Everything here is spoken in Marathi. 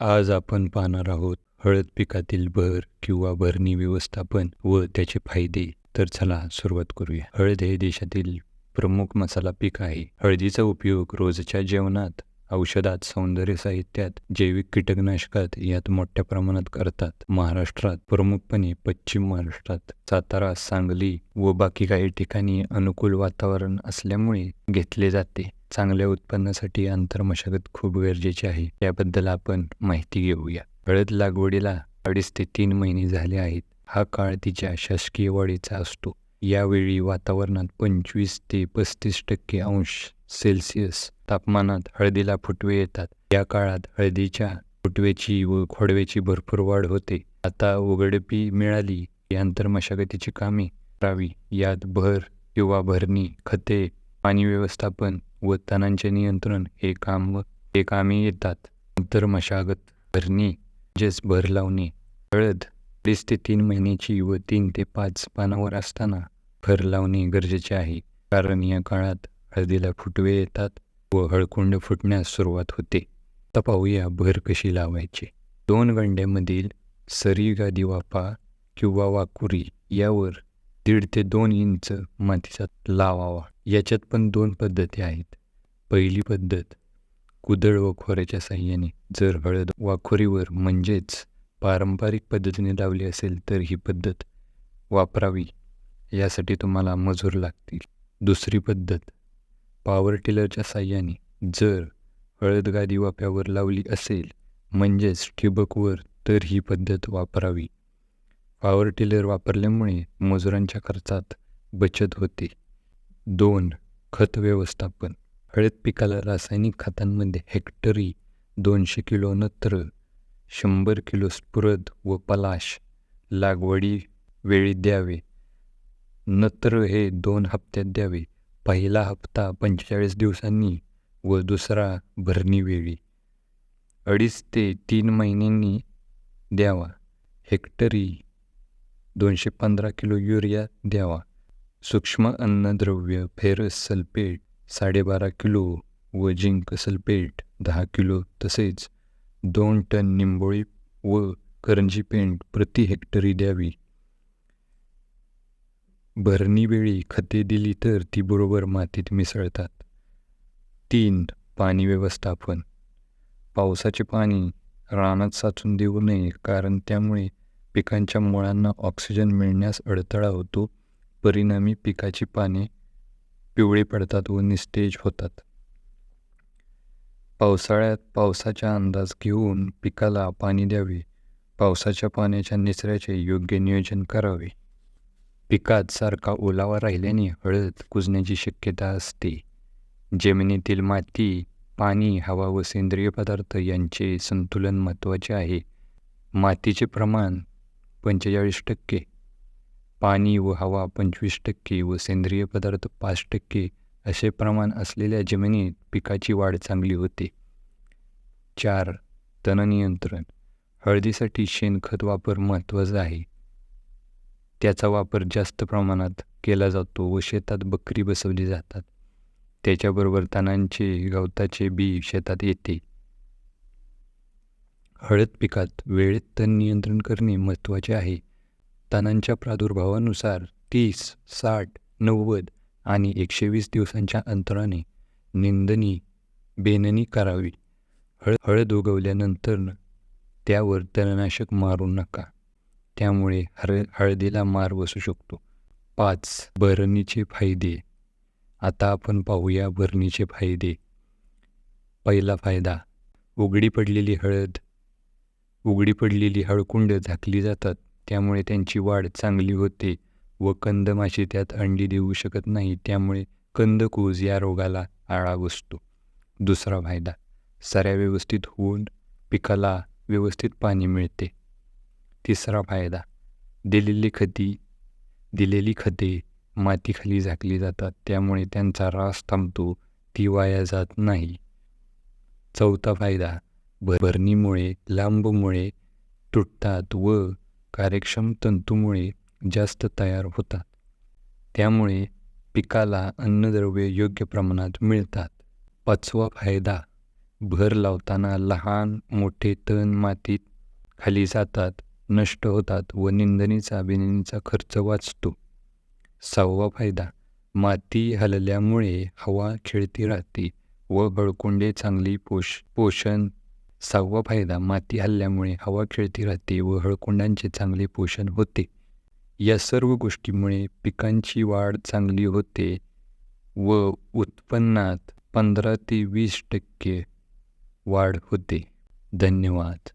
आज आपण पाहणार आहोत हळद पिकातील भर किंवा भरणी व्यवस्थापन व त्याचे फायदे. तर चला सुरुवात करूया. हळद हे देशातील प्रमुख मसाला पीक आहे. हळदीचा उपयोग रोजच्या जेवणात औषधात सौंदर्य साहित्यात जैविक कीटकनाशकात यात मोठ्या प्रमाणात करतात. महाराष्ट्रात प्रमुखपणे पश्चिम महाराष्ट्रात सातारा सांगली व बाकी काही ठिकाणी अनुकूल वातावरण असल्यामुळे घेतले जाते. चांगल्या उत्पन्नासाठी आंतरमशागत खूप गरजेची आहे. याबद्दल आपण माहिती घेऊया. हळद लागवडीला अडीच ते तीन महिने झाले आहेत. हा काळ तिच्या शासकीय वाढीचा असतो. यावेळी वातावरणात पंचवीस ते पस्तीस टक्के अंश सेल्सिअस तापमानात हळदीला फुटवे येतात. या काळात हळदीच्या फुटवेची व खोडव्याची भरपूर वाढ होते. आता उघडपी मिळाली की आंतरमशागतीची कामे करावी. यात भर किंवा भरणी खते पाणी व्यवस्थापन व तणांचे नियंत्रण हे काम हे कामे येतात. नंतर मशागत भरणी म्हणजेच भर लावणे हळद अडीच ते तीन महिन्याची व तीन ते पाच पानावर असताना भर लावणे गरजेचे आहे. कारण या काळात हळदीला फुटवे येतात व हळकुंड फुटण्यास सुरुवात होते. आता पाहूया भर कशी लावायची. दोन गंड्यामधील सरी गादी वापा किंवा वाकुरी यावर दीड ते दोन इंच मातीचा लावावा याच्यात पण दोन पद्धती आहेत. पहिली पद्धत कुदळ व खोऱ्याच्या साह्याने. जर हळद वाखोरीवर म्हणजेच पारंपरिक पद्धतीने लावली असेल तर ही पद्धत वापरावी. यासाठी तुम्हाला मजूर लागतील. दुसरी पद्धत पॉवर टिलरच्या साह्याने. जर हळद गादी वाफ्यावर लावली असेल म्हणजेच ठिबकवर तर ही पद्धत वापरावी. पॉवर टिलर वापरल्यामुळे मजुरांच्या खर्चात बचत होते. दोन खत व्यवस्थापन. हळद पिकाला रासायनिक खतांमध्ये हेक्टरी दोनशे किलो नत्र शंभर किलो स्फुरद व पलाश लागवडी वेळी द्यावे. नत्र हे दोन हप्त्यात द्यावे. पहिला हप्ता पंचेचाळीस दिवसांनी व दुसरा भरणी वेळी. अडीच ते तीन महिन्यांनी द्यावा. हेक्टरी दोनशे पंधरा किलो युरिया द्यावा. सूक्ष्म अन्नद्रव्य फेरस सल्फेट साडेबारा किलो व जिंक सल्फेट दहा किलो तसेच दोन टन निंबोळी व करंजी पेंट प्रति हेक्टरी द्यावी. भरणीवेळी खते दिली तर ती बरोबर मातीत मिसळतात. तीन पाणी व्यवस्थापन. पावसाचे पाणी रानात साचून देऊ नये कारण त्यामुळे पिकांच्या मुळांना ऑक्सिजन मिळण्यास अडथळा होतो. परिणामी पिकाची पाने पिवळी पडतात व निस्तेज होतात. पावसाळ्यात पावसाचा अंदाज घेऊन पिकाला पाणी द्यावे. पावसाच्या पाण्याच्या निचऱ्याचे योग्य नियोजन करावे. पिकात सारखा ओलावा राहिल्याने हळद कुजण्याची शक्यता असते. जमिनीतील माती पाणी हवा व सेंद्रिय पदार्थ यांचे संतुलन महत्त्वाचे आहे. मातीचे प्रमाण पंचेचाळीस टक्के पाणी व हवा पंचवीस टक्के व सेंद्रिय पदार्थ पाच टक्के असे प्रमाण असलेल्या जमिनीत पिकाची वाढ चांगली होते. चार. तणनियंत्रण हळदीसाठी शेणखत वापर महत्त्वाचा आहे. त्याचा वापर जास्त प्रमाणात केला जातो व शेतात बकरी बसवली जातात. त्याच्याबरोबर तणांचे गवताचे बी शेतात येते. हळद पिकात वेळेत तण नियंत्रण करणे महत्त्वाचे आहे. तणांच्या प्रादुर्भावानुसार तीस साठ नव्वद आणि एकशे वीस दिवसांच्या अंतराने निंदणी बेननी करावी. हळ हळद उगवल्यानंतर त्यावर तणनाशक मारू नका. त्यामुळे हळ हळदीला मार बसू शकतो. पाच भरणीचे फायदे. आता आपण पाहूया भरणीचे फायदे. पहिला फायदा उघडी पडलेली हळद. उघडी पडलेली हळकुंड झाकली जातात. त्यामुळे त्यांची वाढ चांगली होते व कंदमाशी त्यात अंडी देऊ शकत नाही त्यामुळे कंदकूज या रोगाला आळा बसतो. दुसरा फायदा सऱ्या व्यवस्थित होऊन पिकाला व्यवस्थित पाणी मिळते. तिसरा फायदा दिलेली खती दिलेली खते मातीखाली झाकली जातात त्यामुळे त्यांचा रास थांबतो ती वाया जात नाही. चौथा फायदा भरणीमुळे लांबमुळे तुटतात व कार्यक्षम तंतूमुळे जास्त तयार होतात. त्यामुळे पिकाला अन्नद्रव्ये योग्य प्रमाणात मिळतात. पाचवा फायदा भर लावताना लहान मोठे तण मातीत खाली जातात नष्ट होतात व निंदणीचा बिनिंदीचा खर्च वाचतो. सहावा फायदा माती हलल्यामुळे हवा खेळती राहते व हळकुंडे चांगली पोष पोषण सहावा फायदा माती हल्ल्यामुळे हवा खेळती राहते व हळकुंडांचे चांगले पोषण होते. या सर्व गोष्टीमुळे पिकांची वाढ चांगली होते व उत्पन्नात पंधरा ते वीस टक्के वाढ होते. धन्यवाद.